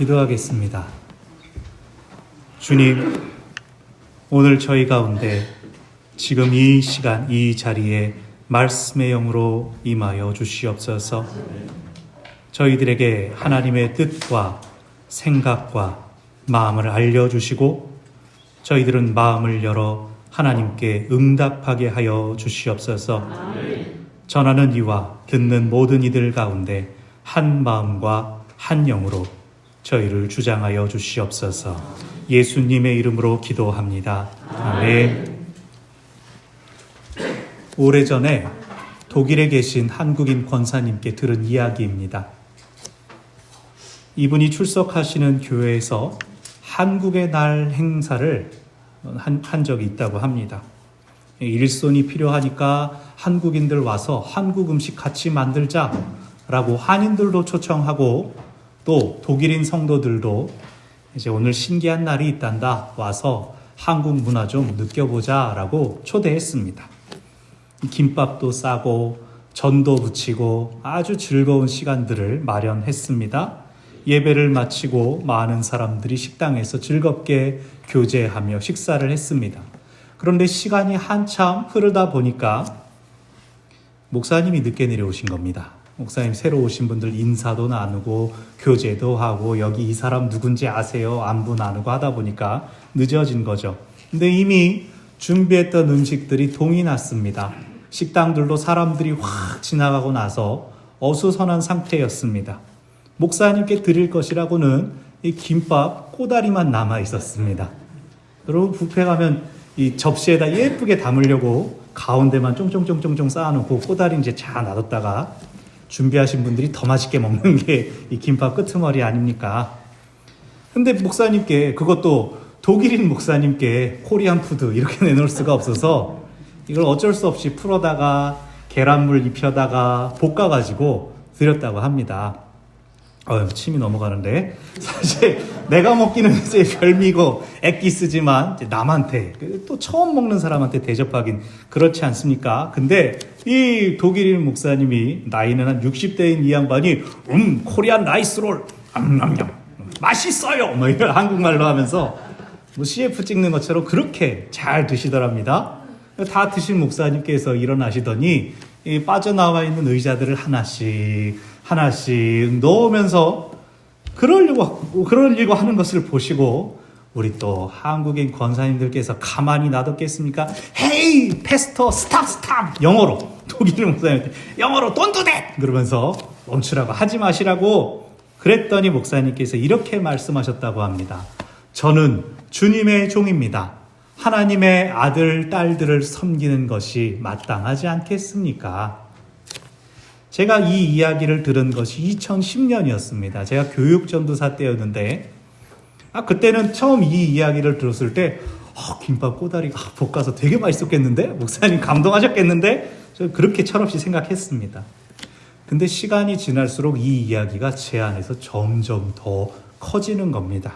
기도하겠습니다. 주님, 오늘 저희 가운데 지금 이 시간 이 자리에 말씀의 영으로 임하여 주시옵소서. 저희들에게 하나님의 뜻과 생각과 마음을 알려주시고 저희들은 마음을 열어 하나님께 응답하게 하여 주시옵소서. 전하는 이와 듣는 모든 이들 가운데 한 마음과 한 영으로 저희를 주장하여 주시옵소서. 예수님의 이름으로 기도합니다. 아멘. 오래전에 독일에 계신 한국인 권사님께 들은 이야기입니다. 이분이 출석하시는 교회에서 한국의 날 행사를 한, 한 적이 있다고 합니다. 일손이 필요하니까 한국인들 와서 한국 음식 같이 만들자라고 한인들도 초청하고 또 독일인 성도들도 이제 오늘 신기한 날이 있단다 와서 한국 문화 좀 느껴보자 라고 초대했습니다. 김밥도 싸고 전도 붙이고 아주 즐거운 시간들을 마련했습니다. 예배를 마치고 많은 사람들이 식당에서 즐겁게 교제하며 식사를 했습니다. 그런데 시간이 한참 흐르다 보니까 목사님이 늦게 내려오신 겁니다. 목사님 새로 오신 분들 인사도 나누고 교제도 하고 여기 이 사람 누군지 아세요? 안부 나누고 하다 보니까 늦어진 거죠. 근데 이미 준비했던 음식들이 동이 났습니다. 식당들도 사람들이 확 지나가고 나서 어수선한 상태였습니다. 목사님께 드릴 것이라고는 이 김밥 꼬다리만 남아 있었습니다. 여러분 뷔페 가면 이 접시에다 예쁘게 담으려고 가운데만 쫑쫑쫑쫑쫑 쌓아놓고 꼬다리 이제 잘 놔뒀다가 준비하신 분들이 더 맛있게 먹는 게 이 김밥 끄트머리 아닙니까? 근데 목사님께 그것도 독일인 목사님께 코리안 푸드 이렇게 내놓을 수가 없어서 이걸 어쩔 수 없이 풀어다가 계란물 입혀다가 볶아가지고 드렸다고 합니다. 어, 침이 넘어가는데 사실 내가 먹기는 이제 별미고 액기스지만 이제 남한테 또 처음 먹는 사람한테 대접하긴 그렇지 않습니까? 근데 이 독일인 목사님이 나이는 한 60대인 이 양반이 음 코리안 라이스롤 암냠냠 맛있어요 뭐 이런 한국말로 하면서 뭐 CF 찍는 것처럼 그렇게 잘 드시더랍니다. 다 드신 목사님께서 일어나시더니 이 빠져나와 있는 의자들을 하나씩 하나씩 넣으면서 그러려고 그러려고 하는 것을 보시고 우리 또 한국인 권사님들께서 가만히 놔뒀겠습니까? 헤이 페스터 스탑 스탑 영어로 독일 목사님한테 영어로 돈두대 그러면서 멈추라고 하지 마시라고 그랬더니 목사님께서 이렇게 말씀하셨다고 합니다. 저는 주님의 종입니다. 하나님의 아들, 딸들을 섬기는 것이 마땅하지 않겠습니까? 제가 이 이야기를 들은 것이 2010년이었습니다. 제가 교육전도사 때였는데, 아, 그때는 처음 이 이야기를 들었을 때, 어, 김밥 꼬다리 아, 볶아서 되게 맛있었겠는데? 목사님 감동하셨겠는데? 저 그렇게 철없이 생각했습니다. 근데 시간이 지날수록 이 이야기가 제 안에서 점점 더 커지는 겁니다.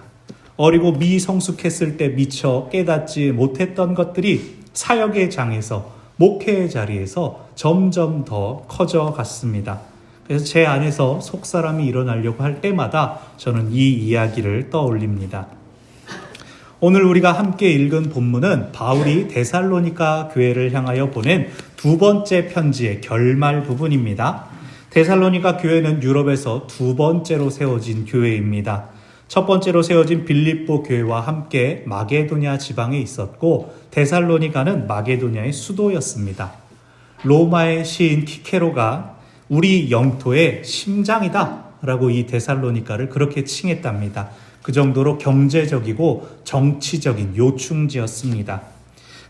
어리고 미성숙했을 때 미처 깨닫지 못했던 것들이 사역의 장에서 목회의 자리에서 점점 더 커져 갔습니다. 그래서 제 안에서 속사람이 일어나려고 할 때마다 저는 이 이야기를 떠올립니다. 오늘 우리가 함께 읽은 본문은 바울이 데살로니가 교회를 향하여 보낸 두 번째 편지의 결말 부분입니다. 데살로니가 교회는 유럽에서 두 번째로 세워진 교회입니다. 첫 번째로 세워진 빌립보 교회와 함께 마게도냐 지방에 있었고 데살로니가는 마게도냐의 수도였습니다. 로마의 시인 키케로가 우리 영토의 심장이다 라고 이 데살로니가를 그렇게 칭했답니다. 그 정도로 경제적이고 정치적인 요충지였습니다.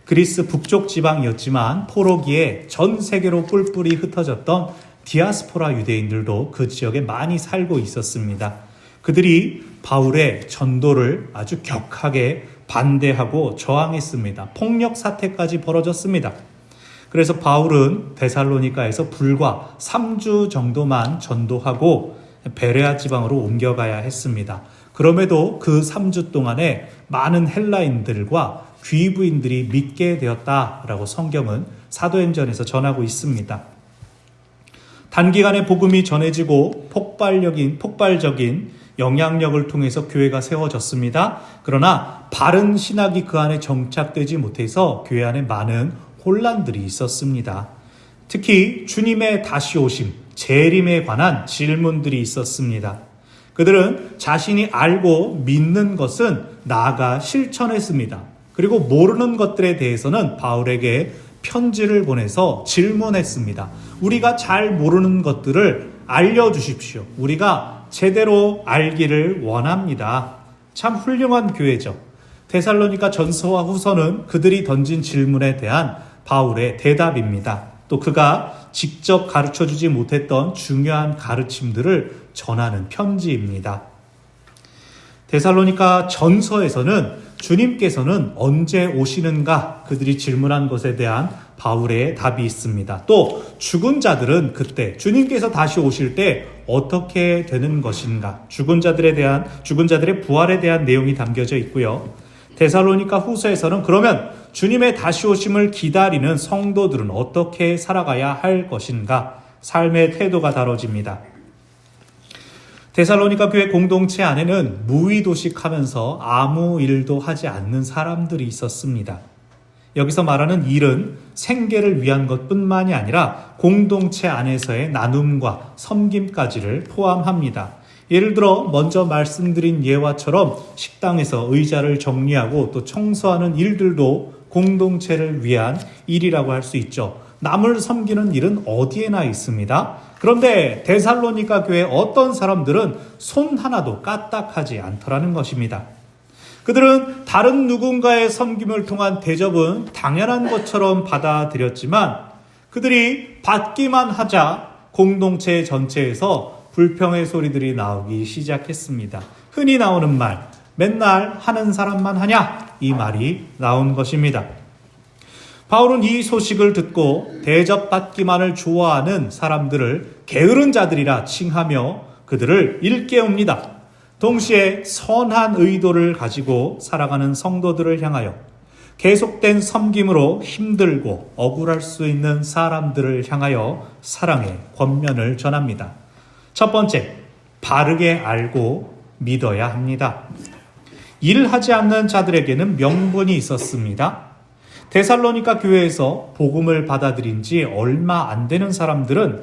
그리스 북쪽 지방이었지만 포로기에 전 세계로 뿔뿔이 흩어졌던 디아스포라 유대인들도 그 지역에 많이 살고 있었습니다. 그들이 바울의 전도를 아주 격하게 반대하고 저항했습니다. 폭력 사태까지 벌어졌습니다. 그래서 바울은 데살로니카에서 불과 3주 정도만 전도하고 베레아 지방으로 옮겨가야 했습니다. 그럼에도 그 3주 동안에 많은 헬라인들과 귀부인들이 믿게 되었다라고 성경은 사도행전에서 전하고 있습니다. 단기간에 복음이 전해지고 폭발적인 폭발적인 영향력을 통해서 교회가 세워졌습니다. 그러나 바른 신학이 그 안에 정착되지 못해서 교회 안에 많은 혼란들이 있었습니다. 특히 주님의 다시 오심, 재림에 관한 질문들이 있었습니다. 그들은 자신이 알고 믿는 것은 나아가 실천했습니다. 그리고 모르는 것들에 대해서는 바울에게 편지를 보내서 질문했습니다. 우리가 잘 모르는 것들을 알려주십시오. 우리가 제대로 알기를 원합니다. 참 훌륭한 교회죠. 데살로니가 전서와 후서는 그들이 던진 질문에 대한 바울의 대답입니다. 또 그가 직접 가르쳐 주지 못했던 중요한 가르침들을 전하는 편지입니다. 데살로니가 전서에서는 주님께서는 언제 오시는가 그들이 질문한 것에 대한 바울의 답이 있습니다. 또 죽은 자들은 그때 주님께서 다시 오실 때 어떻게 되는 것인가 죽은 자들에 대한 죽은 자들의 부활에 대한 내용이 담겨져 있고요. 데살로니가 후서에서는 그러면 주님의 다시 오심을 기다리는 성도들은 어떻게 살아가야 할 것인가 삶의 태도가 다뤄집니다. 데살로니가 교회 공동체 안에는 무의도식하면서 아무 일도 하지 않는 사람들이 있었습니다. 여기서 말하는 일은 생계를 위한 것뿐만이 아니라 공동체 안에서의 나눔과 섬김까지를 포함합니다. 예를 들어 먼저 말씀드린 예화처럼 식당에서 의자를 정리하고 또 청소하는 일들도 공동체를 위한 일이라고 할 수 있죠. 남을 섬기는 일은 어디에나 있습니다. 그런데 데살로니가 교회 어떤 사람들은 손 하나도 까딱하지 않더라는 것입니다. 그들은 다른 누군가의 섬김을 통한 대접은 당연한 것처럼 받아들였지만 그들이 받기만 하자 공동체 전체에서 불평의 소리들이 나오기 시작했습니다. 흔히 나오는 말, 맨날 하는 사람만 하냐? 이 말이 나온 것입니다. 바울은 이 소식을 듣고 대접받기만을 좋아하는 사람들을 게으른 자들이라 칭하며 그들을 일깨웁니다. 동시에 선한 의도를 가지고 살아가는 성도들을 향하여 계속된 섬김으로 힘들고 억울할 수 있는 사람들을 향하여 사랑의 권면을 전합니다. 첫 번째, 바르게 알고 믿어야 합니다. 일하지 않는 자들에게는 명분이 있었습니다. 데살로니가 교회에서 복음을 받아들인 지 얼마 안 되는 사람들은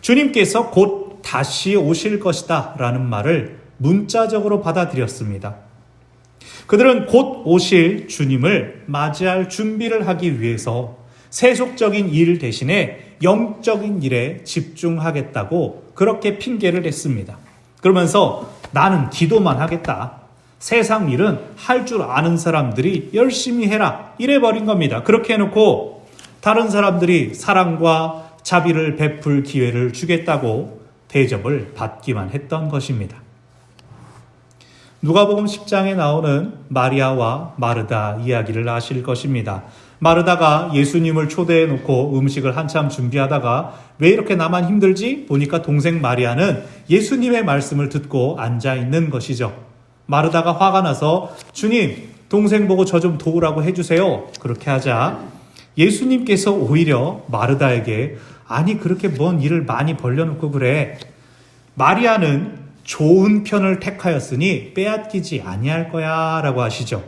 주님께서 곧 다시 오실 것이다 라는 말을 문자적으로 받아들였습니다. 그들은 곧 오실 주님을 맞이할 준비를 하기 위해서 세속적인 일 대신에 영적인 일에 집중하겠다고 그렇게 핑계를 댔습니다. 그러면서 나는 기도만 하겠다. 세상 일은 할 줄 아는 사람들이 열심히 해라. 이래 버린 겁니다. 그렇게 해놓고 다른 사람들이 사랑과 자비를 베풀 기회를 주겠다고 대접을 받기만 했던 것입니다. 누가복음 10장에 나오는 마리아와 마르다 이야기를 아실 것입니다. 마르다가 예수님을 초대해 놓고 음식을 한참 준비하다가 왜 이렇게 나만 힘들지? 보니까 동생 마리아는 예수님의 말씀을 듣고 앉아 있는 것이죠. 마르다가 화가 나서 주님, 동생 보고 저 좀 도우라고 해주세요. 그렇게 하자 예수님께서 오히려 마르다에게 아니 그렇게 뭔 일을 많이 벌려놓고 그래. 마리아는 좋은 편을 택하였으니 빼앗기지 아니할 거야 라고 하시죠.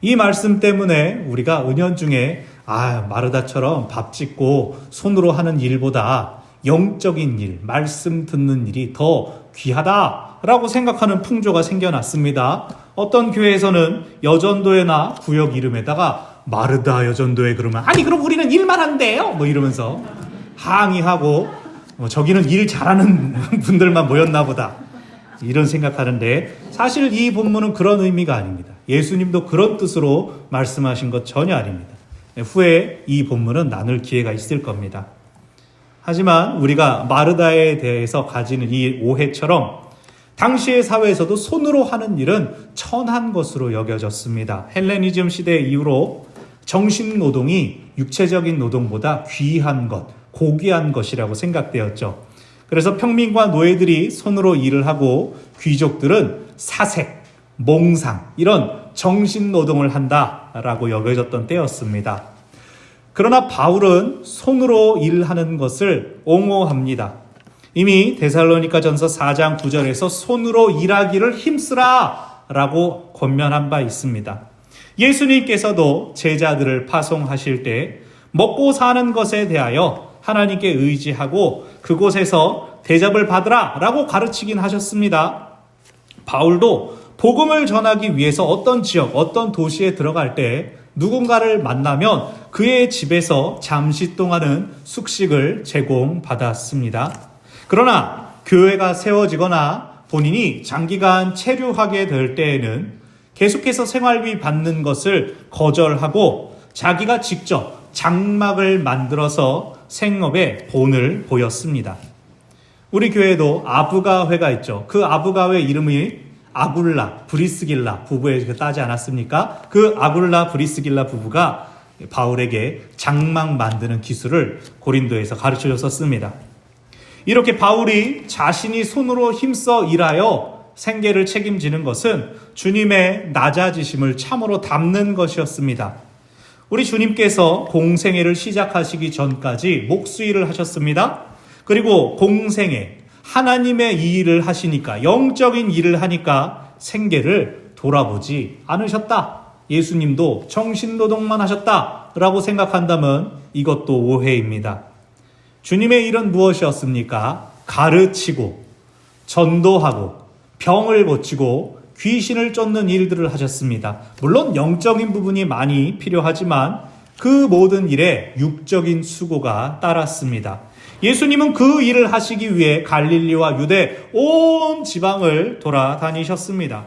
이 말씀 때문에 우리가 은연중에 아 마르다처럼 밥 짓고 손으로 하는 일보다 영적인 일, 말씀 듣는 일이 더 귀하다라고 생각하는 풍조가 생겨났습니다. 어떤 교회에서는 여전도회나 구역 이름에다가 마르다 여전도회 그러면 아니 그럼 우리는 일만 한대요 뭐 이러면서 항의하고 뭐 저기는 일 잘하는 분들만 모였나 보다 이런 생각하는데 사실 이 본문은 그런 의미가 아닙니다. 예수님도 그런 뜻으로 말씀하신 것 전혀 아닙니다. 후에 이 본문은 나눌 기회가 있을 겁니다. 하지만 우리가 마르다에 대해서 가지는 이 오해처럼 당시의 사회에서도 손으로 하는 일은 천한 것으로 여겨졌습니다. 헬레니즘 시대 이후로 정신 노동이 육체적인 노동보다 귀한 것, 고귀한 것이라고 생각되었죠. 그래서 평민과 노예들이 손으로 일을 하고 귀족들은 사색, 몽상, 이런 정신 노동을 한다라고 여겨졌던 때였습니다. 그러나 바울은 손으로 일하는 것을 옹호합니다. 이미 데살로니가 전서 4장 9절에서 손으로 일하기를 힘쓰라 라고 권면한 바 있습니다. 예수님께서도 제자들을 파송하실 때 먹고 사는 것에 대하여 하나님께 의지하고 그곳에서 대접을 받으라 라고 가르치긴 하셨습니다. 바울도 복음을 전하기 위해서 어떤 지역, 어떤 도시에 들어갈 때 누군가를 만나면 그의 집에서 잠시 동안은 숙식을 제공받았습니다. 그러나 교회가 세워지거나 본인이 장기간 체류하게 될 때에는 계속해서 생활비 받는 것을 거절하고 자기가 직접 장막을 만들어서 생업에 본을 보였습니다. 우리 교회도 아부가회가 있죠. 그 아부가회 이름이 아굴라, 브리스길라 부부에 따지 않았습니까? 그 아굴라, 브리스길라 부부가 바울에게 장막 만드는 기술을 고린도에서 가르쳐 줬었습니다. 이렇게 바울이 자신이 손으로 힘써 일하여 생계를 책임지는 것은 주님의 낮아지심을 참으로 담는 것이었습니다. 우리 주님께서 공생애를 시작하시기 전까지 목수일을 하셨습니다. 그리고 공생애, 하나님의 이 일을 하시니까, 영적인 일을 하니까 생계를 돌아보지 않으셨다. 예수님도 정신노동만 하셨다. 라고 생각한다면 이것도 오해입니다. 주님의 일은 무엇이었습니까? 가르치고, 전도하고, 병을 고치고, 귀신을 쫓는 일들을 하셨습니다. 물론 영적인 부분이 많이 필요하지만 그 모든 일에 육적인 수고가 따랐습니다. 예수님은 그 일을 하시기 위해 갈릴리와 유대 온 지방을 돌아다니셨습니다.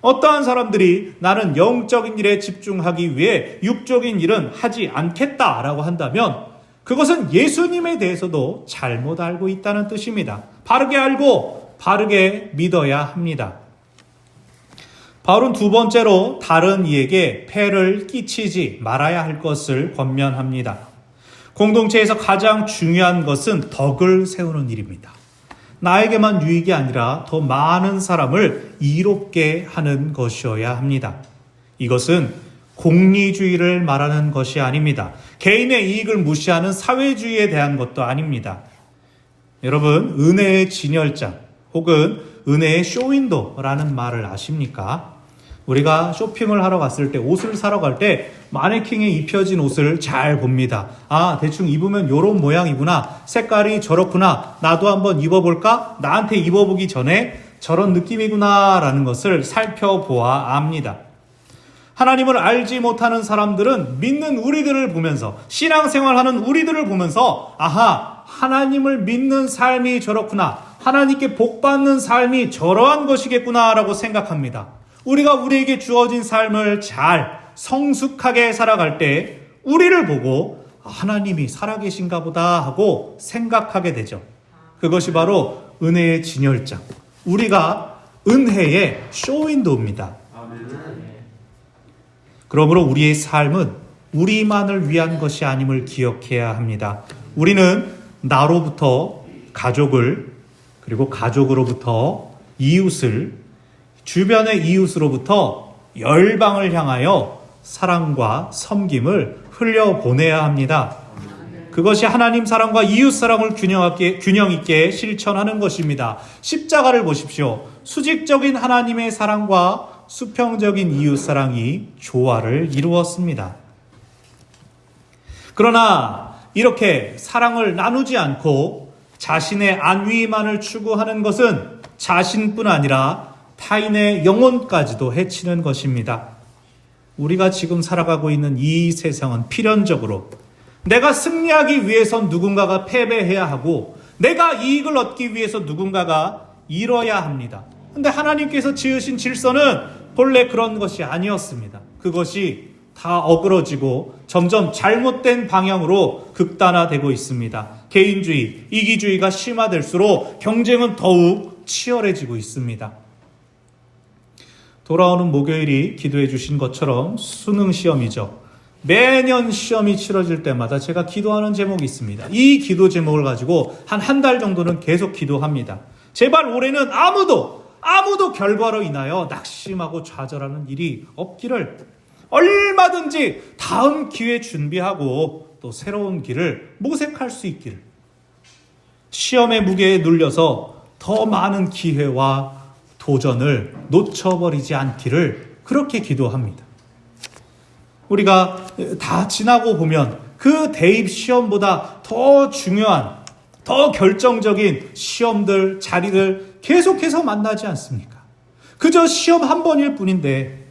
어떠한 사람들이 나는 영적인 일에 집중하기 위해 육적인 일은 하지 않겠다라고 한다면 그것은 예수님에 대해서도 잘못 알고 있다는 뜻입니다. 바르게 알고 바르게 믿어야 합니다. 바울은 두 번째로 다른 이에게 폐를 끼치지 말아야 할 것을 권면합니다. 공동체에서 가장 중요한 것은 덕을 세우는 일입니다. 나에게만 유익이 아니라 더 많은 사람을 이롭게 하는 것이어야 합니다. 이것은 공리주의를 말하는 것이 아닙니다. 개인의 이익을 무시하는 사회주의에 대한 것도 아닙니다. 여러분, 은혜의 진열장 혹은 은혜의 쇼윈도라는 말을 아십니까? 우리가 쇼핑을 하러 갔을 때 옷을 사러 갈 때 마네킹에 입혀진 옷을 잘 봅니다. 아, 대충 입으면 요런 모양이구나. 색깔이 저렇구나. 나도 한번 입어볼까? 나한테 입어보기 전에 저런 느낌이구나. 라는 것을 살펴보아 압니다. 하나님을 알지 못하는 사람들은 믿는 우리들을 보면서 신앙생활하는 우리들을 보면서 아하, 하나님을 믿는 삶이 저렇구나. 하나님께 복받는 삶이 저러한 것이겠구나라고 생각합니다. 우리가 우리에게 주어진 삶을 잘 성숙하게 살아갈 때 우리를 보고 하나님이 살아계신가 보다 하고 생각하게 되죠. 그것이 바로 은혜의 진열장. 우리가 은혜의 쇼윈도입니다. 그러므로 우리의 삶은 우리만을 위한 것이 아님을 기억해야 합니다. 우리는 나로부터 가족을 그리고 가족으로부터 이웃을 주변의 이웃으로부터 열방을 향하여 사랑과 섬김을 흘려보내야 합니다. 그것이 하나님 사랑과 이웃 사랑을 균형 있게 실천하는 것입니다. 십자가를 보십시오. 수직적인 하나님의 사랑과 수평적인 이웃 사랑이 조화를 이루었습니다. 그러나 이렇게 사랑을 나누지 않고 자신의 안위만을 추구하는 것은 자신뿐 아니라 타인의 영혼까지도 해치는 것입니다. 우리가 지금 살아가고 있는 이 세상은 필연적으로 내가 승리하기 위해선 누군가가 패배해야 하고 내가 이익을 얻기 위해서 누군가가 잃어야 합니다. 근데 하나님께서 지으신 질서는 본래 그런 것이 아니었습니다. 그것이 다 어그러지고 점점 잘못된 방향으로 극단화되고 있습니다. 개인주의, 이기주의가 심화될수록 경쟁은 더욱 치열해지고 있습니다. 돌아오는 목요일이 기도해 주신 것처럼 수능 시험이죠. 매년 시험이 치러질 때마다 제가 기도하는 제목이 있습니다. 이 기도 제목을 가지고 한 한 달 정도는 계속 기도합니다. 제발 올해는 아무도 아무도 결과로 인하여 낙심하고 좌절하는 일이 없기를 얼마든지 다음 기회 준비하고 또 새로운 길을 모색할 수 있기를 시험의 무게에 눌려서 더 많은 기회와 도전을 놓쳐버리지 않기를 그렇게 기도합니다. 우리가 다 지나고 보면 그 대입 시험보다 더 중요한, 더 결정적인 시험들, 자리를 계속해서 만나지 않습니까? 그저 시험 한 번일 뿐인데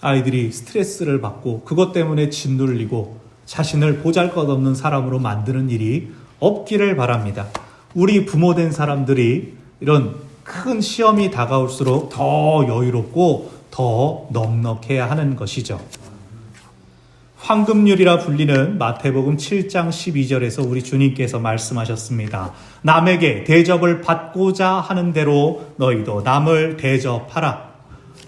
아이들이 스트레스를 받고 그것 때문에 짓눌리고 자신을 보잘 것 없는 사람으로 만드는 일이 없기를 바랍니다. 우리 부모 된 사람들이 이런 큰 시험이 다가올수록 더 여유롭고 더 넉넉해야 하는 것이죠. 황금률이라 불리는 마태복음 7장 12절에서 우리 주님께서 말씀하셨습니다. 남에게 대접을 받고자 하는 대로 너희도 남을 대접하라.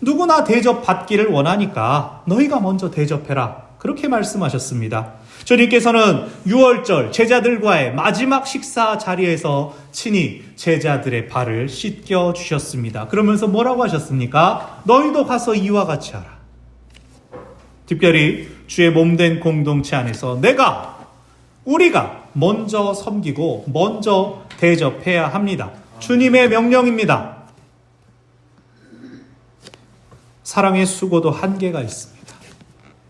누구나 대접 받기를 원하니까 너희가 먼저 대접해라. 그렇게 말씀하셨습니다. 주님께서는 6월절 제자들과의 마지막 식사 자리에서 친히 제자들의 발을 씻겨 주셨습니다. 그러면서 뭐라고 하셨습니까? 너희도 가서 이와 같이 하라. 특별히 주의 몸된 공동체 안에서 내가 우리가 먼저 섬기고 먼저 대접해야 합니다. 주님의 명령입니다. 사랑의 수고도 한계가 있습니다.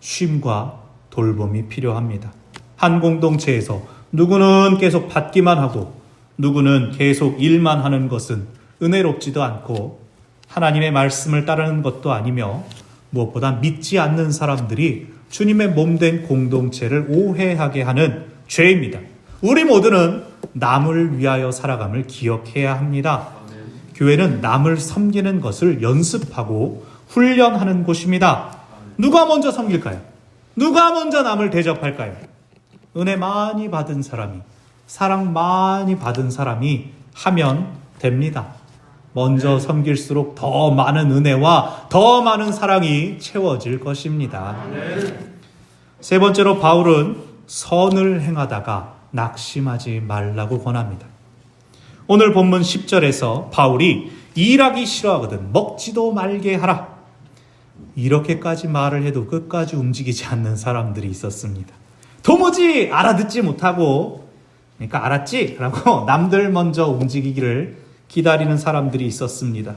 쉼과 돌봄이 필요합니다. 한 공동체에서 누구는 계속 받기만 하고 누구는 계속 일만 하는 것은 은혜롭지도 않고 하나님의 말씀을 따르는 것도 아니며 무엇보다 믿지 않는 사람들이 주님의 몸된 공동체를 오해하게 하는 죄입니다. 우리 모두는 남을 위하여 살아감을 기억해야 합니다. 교회는 남을 섬기는 것을 연습하고 훈련하는 곳입니다. 누가 먼저 섬길까요? 누가 먼저 남을 대접할까요? 은혜 많이 받은 사람이, 사랑 많이 받은 사람이 하면 됩니다. 먼저 섬길수록 더 많은 은혜와 더 많은 사랑이 채워질 것입니다. 세 번째로 바울은 선을 행하다가 낙심하지 말라고 권합니다. 오늘 본문 10절에서 바울이 일하기 싫어하거든 먹지도 말게 하라. 이렇게까지 말을 해도 끝까지 움직이지 않는 사람들이 있었습니다. 도무지 알아듣지 못하고, 그러니까 알았지? 라고 남들 먼저 움직이기를 기다리는 사람들이 있었습니다.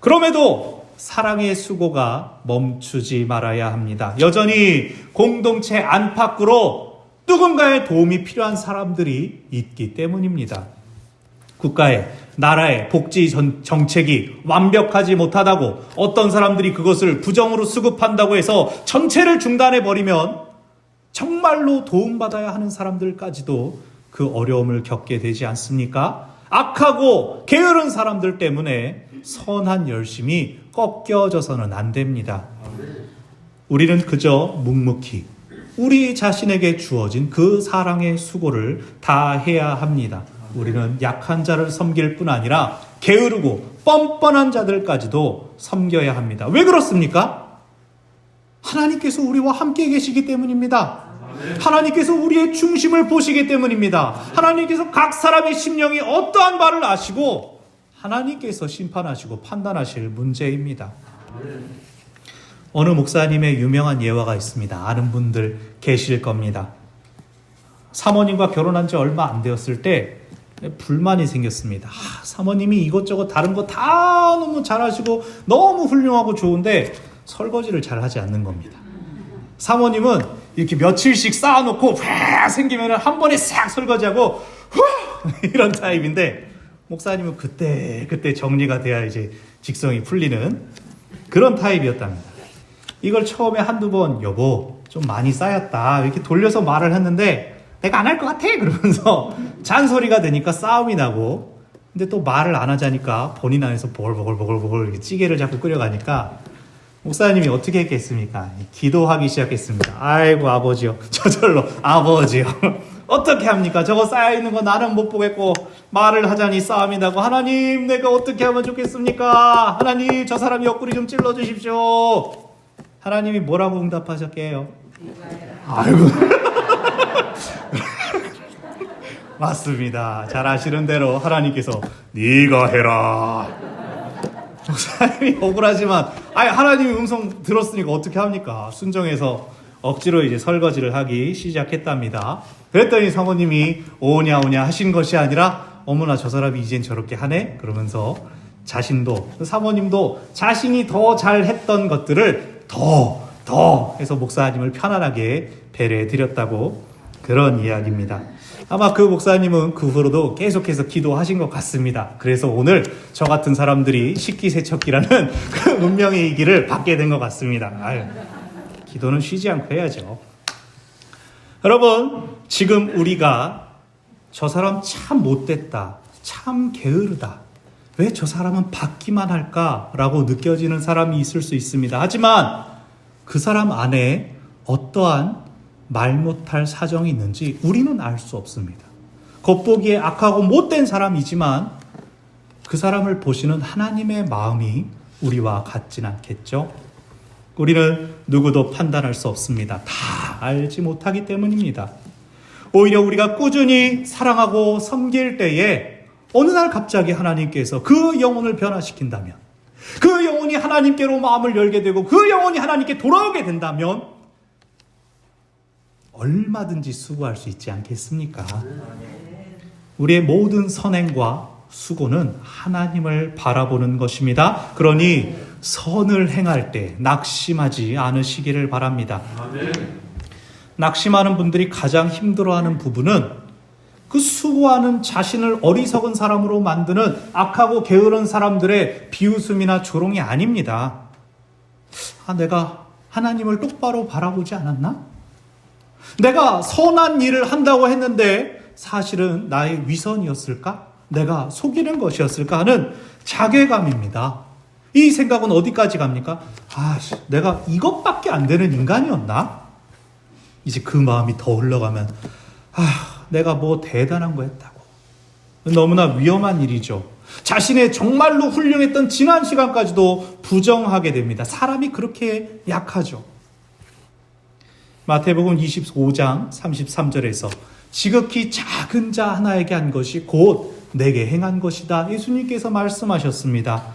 그럼에도 사랑의 수고가 멈추지 말아야 합니다. 여전히 공동체 안팎으로 누군가의 도움이 필요한 사람들이 있기 때문입니다. 국가의 나라의 복지 전, 정책이 완벽하지 못하다고 어떤 사람들이 그것을 부정으로 수급한다고 해서 전체를 중단해 버리면 정말로 도움받아야 하는 사람들까지도 그 어려움을 겪게 되지 않습니까? 악하고 게으른 사람들 때문에 선한 열심이 꺾여져서는 안 됩니다. 우리는 그저 묵묵히 우리 자신에게 주어진 그 사랑의 수고를 다 해야 합니다. 우리는 약한 자를 섬길 뿐 아니라 게으르고 뻔뻔한 자들까지도 섬겨야 합니다. 왜 그렇습니까? 하나님께서 우리와 함께 계시기 때문입니다. 하나님께서 우리의 중심을 보시기 때문입니다. 하나님께서 각 사람의 심령이 어떠한 바를 아시고 하나님께서 심판하시고 판단하실 문제입니다. 어느 목사님의 유명한 예화가 있습니다. 아는 분들 계실 겁니다. 사모님과 결혼한 지 얼마 안 되었을 때 불만이 생겼습니다. 아, 사모님이 이것저것 다른 거 다 너무 잘하시고 너무 훌륭하고 좋은데 설거지를 잘 하지 않는 겁니다. 사모님은 이렇게 며칠씩 쌓아놓고 팍 생기면 한 번에 싹 설거지하고 후 이런 타입인데 목사님은 그때 그때 정리가 돼야 이제 직성이 풀리는 그런 타입이었답니다. 이걸 처음에 한두 번 여보 좀 많이 쌓였다 이렇게 돌려서 말을 했는데 내가 안 할 것 같아 그러면서 잔소리가 되니까 싸움이 나고 근데 또 말을 안 하자니까 본인 안에서 보글보글보글보글 찌개를 자꾸 끓여가니까 목사님이 어떻게 했겠습니까? 기도하기 시작했습니다. 아이고 아버지요 저절로 아버지요 어떻게 합니까? 저거 쌓여있는 거 나는 못 보겠고 말을 하자니 싸움이 나고 하나님 내가 어떻게 하면 좋겠습니까? 하나님 저 사람 옆구리 좀 찔러 주십시오. 하나님이 뭐라고 응답하셨게요? 아이고 맞습니다. 잘 아시는 대로 하나님께서 네가 해라. 목사님이 억울하지만 아니 하나님의 음성 들었으니까 어떻게 합니까? 순정해서 억지로 이제 설거지를 하기 시작했답니다. 그랬더니 사모님이 오냐 오냐 하신 것이 아니라 어머나 저 사람이 이젠 저렇게 하네 그러면서 자신도 사모님도 자신이 더 잘했던 것들을 더 더 해서 목사님을 편안하게 배려해 드렸다고 그런 이야기입니다. 아마 그 목사님은 그 후로도 계속해서 기도하신 것 같습니다. 그래서 오늘 저 같은 사람들이 식기세척기라는 그 운명의 이기를 받게 된 것 같습니다. 아유, 기도는 쉬지 않고 해야죠. 여러분, 지금 우리가 저 사람 참 못됐다. 참 게으르다. 왜 저 사람은 받기만 할까라고 느껴지는 사람이 있을 수 있습니다. 하지만 그 사람 안에 어떠한 말 못할 사정이 있는지 우리는 알 수 없습니다. 겉보기에 악하고 못된 사람이지만 그 사람을 보시는 하나님의 마음이 우리와 같진 않겠죠? 우리는 누구도 판단할 수 없습니다. 다 알지 못하기 때문입니다. 오히려 우리가 꾸준히 사랑하고 섬길 때에 어느 날 갑자기 하나님께서 그 영혼을 변화시킨다면 그 영혼이 하나님께로 마음을 열게 되고 그 영혼이 하나님께 돌아오게 된다면 얼마든지 수고할 수 있지 않겠습니까? 우리의 모든 선행과 수고는 하나님을 바라보는 것입니다. 그러니 선을 행할 때 낙심하지 않으시기를 바랍니다. 낙심하는 분들이 가장 힘들어하는 부분은 그 수고하는 자신을 어리석은 사람으로 만드는 악하고 게으른 사람들의 비웃음이나 조롱이 아닙니다. 아, 내가 하나님을 똑바로 바라보지 않았나? 내가 선한 일을 한다고 했는데 사실은 나의 위선이었을까? 내가 속이는 것이었을까 하는 자괴감입니다. 이 생각은 어디까지 갑니까? 아, 내가 이것밖에 안 되는 인간이었나? 이제 그 마음이 더 흘러가면, 아, 내가 뭐 대단한 거 했다고. 너무나 위험한 일이죠. 자신의 정말로 훌륭했던 지난 시간까지도 부정하게 됩니다. 사람이 그렇게 약하죠. 마태복음 25장 33절에서 지극히 작은 자 하나에게 한 것이 곧 내게 행한 것이다. 예수님께서 말씀하셨습니다.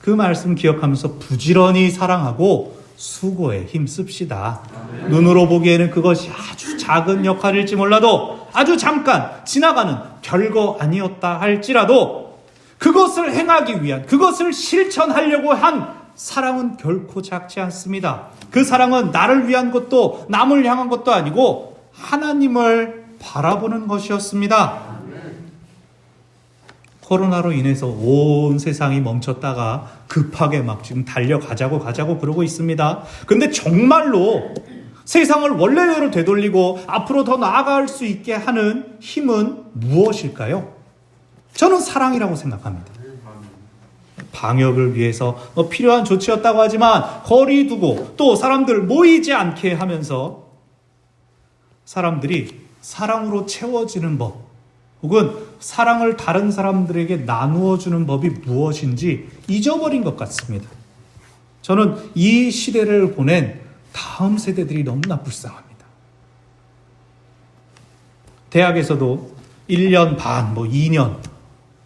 그 말씀 기억하면서 부지런히 사랑하고 수고에 힘씁시다. 눈으로 보기에는 그것이 아주 작은 역할일지 몰라도 아주 잠깐 지나가는 별거 아니었다 할지라도 그것을 행하기 위한 그것을 실천하려고 한 사랑은 결코 작지 않습니다. 그 사랑은 나를 위한 것도 남을 향한 것도 아니고 하나님을 바라보는 것이었습니다. 코로나로 인해서 온 세상이 멈췄다가 급하게 막 지금 달려가자고 가자고 그러고 있습니다. 근데 정말로 세상을 원래대로 되돌리고 앞으로 더 나아갈 수 있게 하는 힘은 무엇일까요? 저는 사랑이라고 생각합니다. 방역을 위해서 뭐 필요한 조치였다고 하지만 거리 두고 또 사람들 모이지 않게 하면서 사람들이 사랑으로 채워지는 법 혹은 사랑을 다른 사람들에게 나누어 주는 법이 무엇인지 잊어버린 것 같습니다. 저는 이 시대를 보낸 다음 세대들이 너무나 불쌍합니다. 대학에서도 1년 반, 뭐 2년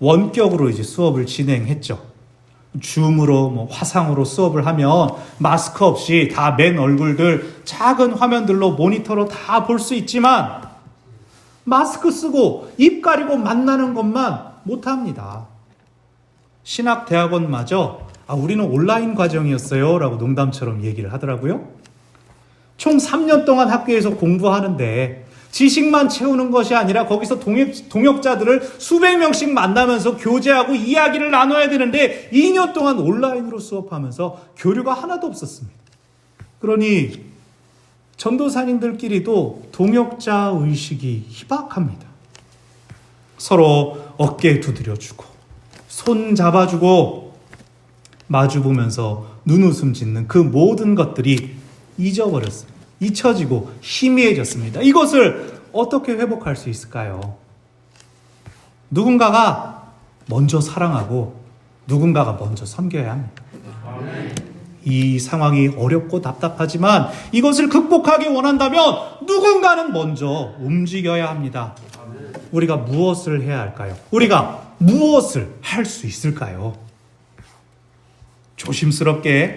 원격으로 이제 수업을 진행했죠. 줌으로 뭐 화상으로 수업을 하면 마스크 없이 다 맨 얼굴들 작은 화면들로 모니터로 다 볼 수 있지만 마스크 쓰고 입 가리고 만나는 것만 못합니다. 신학대학원마저 아, 우리는 온라인 과정이었어요. 라고 농담처럼 얘기를 하더라고요. 총 3년 동안 학교에서 공부하는데 지식만 채우는 것이 아니라 거기서 동역, 동역자들을 수백 명씩 만나면서 교제하고 이야기를 나눠야 되는데 2년 동안 온라인으로 수업하면서 교류가 하나도 없었습니다. 그러니 전도사님들끼리도 동역자 의식이 희박합니다. 서로 어깨 두드려주고 손 잡아주고 마주보면서 눈웃음 짓는 그 모든 것들이 잊어버렸습니다. 잊혀지고 희미해졌습니다. 이것을 어떻게 회복할 수 있을까요? 누군가가 먼저 사랑하고 누군가가 먼저 섬겨야 합니다. 이 상황이 어렵고 답답하지만 이것을 극복하기 원한다면 누군가는 먼저 움직여야 합니다. 우리가 무엇을 해야 할까요? 우리가 무엇을 할 수 있을까요? 조심스럽게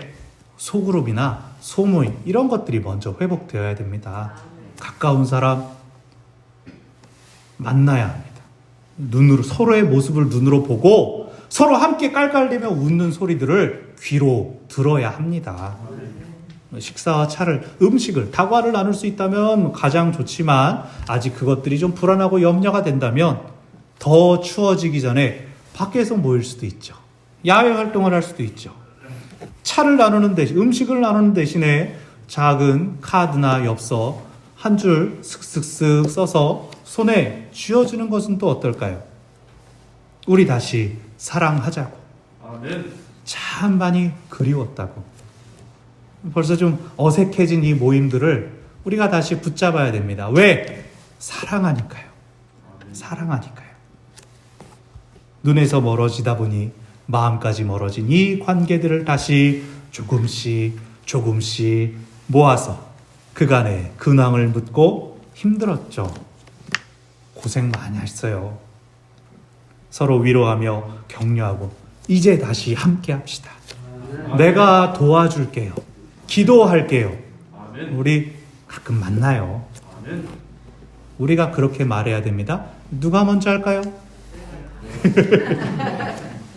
소그룹이나 소모임 이런 것들이 먼저 회복되어야 됩니다. 가까운 사람 만나야 합니다. 눈으로 서로의 모습을 눈으로 보고 서로 함께 깔깔대며 웃는 소리들을 귀로 들어야 합니다. 식사와 차를 음식을 다과를 나눌 수 있다면 가장 좋지만 아직 그것들이 좀 불안하고 염려가 된다면 더 추워지기 전에 밖에서 모일 수도 있죠. 야외 활동을 할 수도 있죠. 차를 나누는 대신 음식을 나누는 대신에 작은 카드나 엽서 한 줄 슥슥슥 써서 손에 쥐어주는 것은 또 어떨까요? 우리 다시 사랑하자고. 아멘. 참 많이 그리웠다고. 벌써 좀 어색해진 이 모임들을 우리가 다시 붙잡아야 됩니다. 왜? 사랑하니까요. 사랑하니까요. 눈에서 멀어지다 보니 마음까지 멀어진 이 관계들을 다시 조금씩 조금씩 모아서 그간의 근황을 묻고 힘들었죠. 고생 많이 했어요. 서로 위로하며 격려하고 이제 다시 함께 합시다. 내가 도와줄게요. 기도할게요. 우리 가끔 만나요. 우리가 그렇게 말해야 됩니다. 누가 먼저 할까요?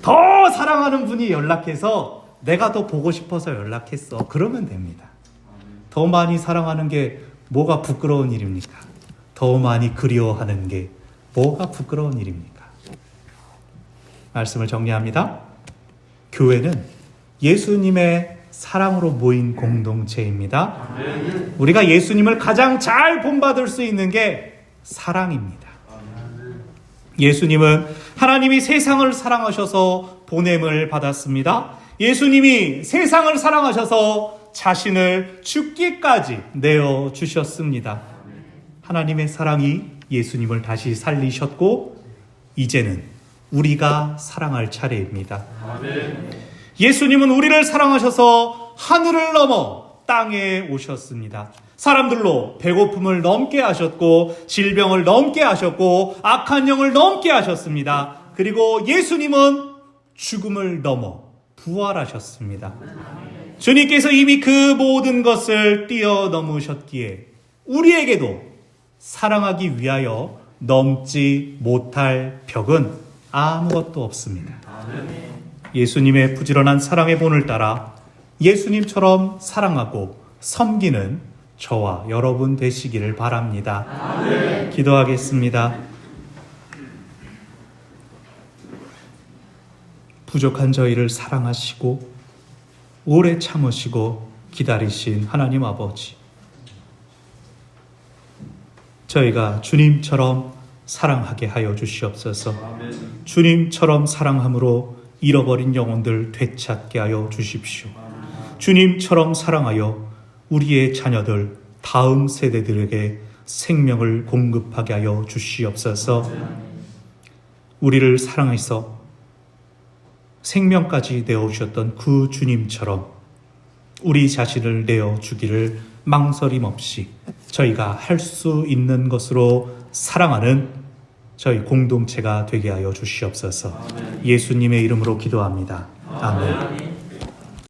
더 사랑하는 분이 연락해서 내가 더 보고 싶어서 연락했어. 그러면 됩니다. 더 많이 사랑하는 게 뭐가 부끄러운 일입니까? 더 많이 그리워하는 게 뭐가 부끄러운 일입니까? 말씀을 정리합니다. 교회는 예수님의 사랑으로 모인 공동체입니다. 우리가 예수님을 가장 잘 본받을 수 있는 게 사랑입니다. 예수님은 하나님이 세상을 사랑하셔서 보냄을 받았습니다. 예수님이 세상을 사랑하셔서 자신을 죽기까지 내어 주셨습니다. 하나님의 사랑이 예수님을 다시 살리셨고 이제는 우리가 사랑할 차례입니다. 예수님은 우리를 사랑하셔서 하늘을 넘어 땅에 오셨습니다. 사람들로 배고픔을 넘게 하셨고 질병을 넘게 하셨고 악한 영을 넘게 하셨습니다. 그리고 예수님은 죽음을 넘어 부활하셨습니다. 주님께서 이미 그 모든 것을 뛰어넘으셨기에 우리에게도 사랑하기 위하여 넘지 못할 벽은 아무것도 없습니다. 예수님의 부지런한 사랑의 본을 따라 예수님처럼 사랑하고 섬기는 저와 여러분 되시기를 바랍니다. 기도하겠습니다. 부족한 저희를 사랑하시고 오래 참으시고 기다리신 하나님 아버지. 저희가 주님처럼 사랑하게 하여 주시옵소서. 아멘. 주님처럼 사랑함으로 잃어버린 영혼들 되찾게 하여 주십시오. 주님처럼 사랑하여 우리의 자녀들 다음 세대들에게 생명을 공급하게 하여 주시옵소서. 우리를 사랑해서 생명까지 내어 주셨던 그 주님처럼 우리 자신을 내어 주기를 망설임 없이 저희가 할 수 있는 것으로 사랑하는 저희 공동체가 되게 하여 주시옵소서. 예수님의 이름으로 기도합니다. 아멘.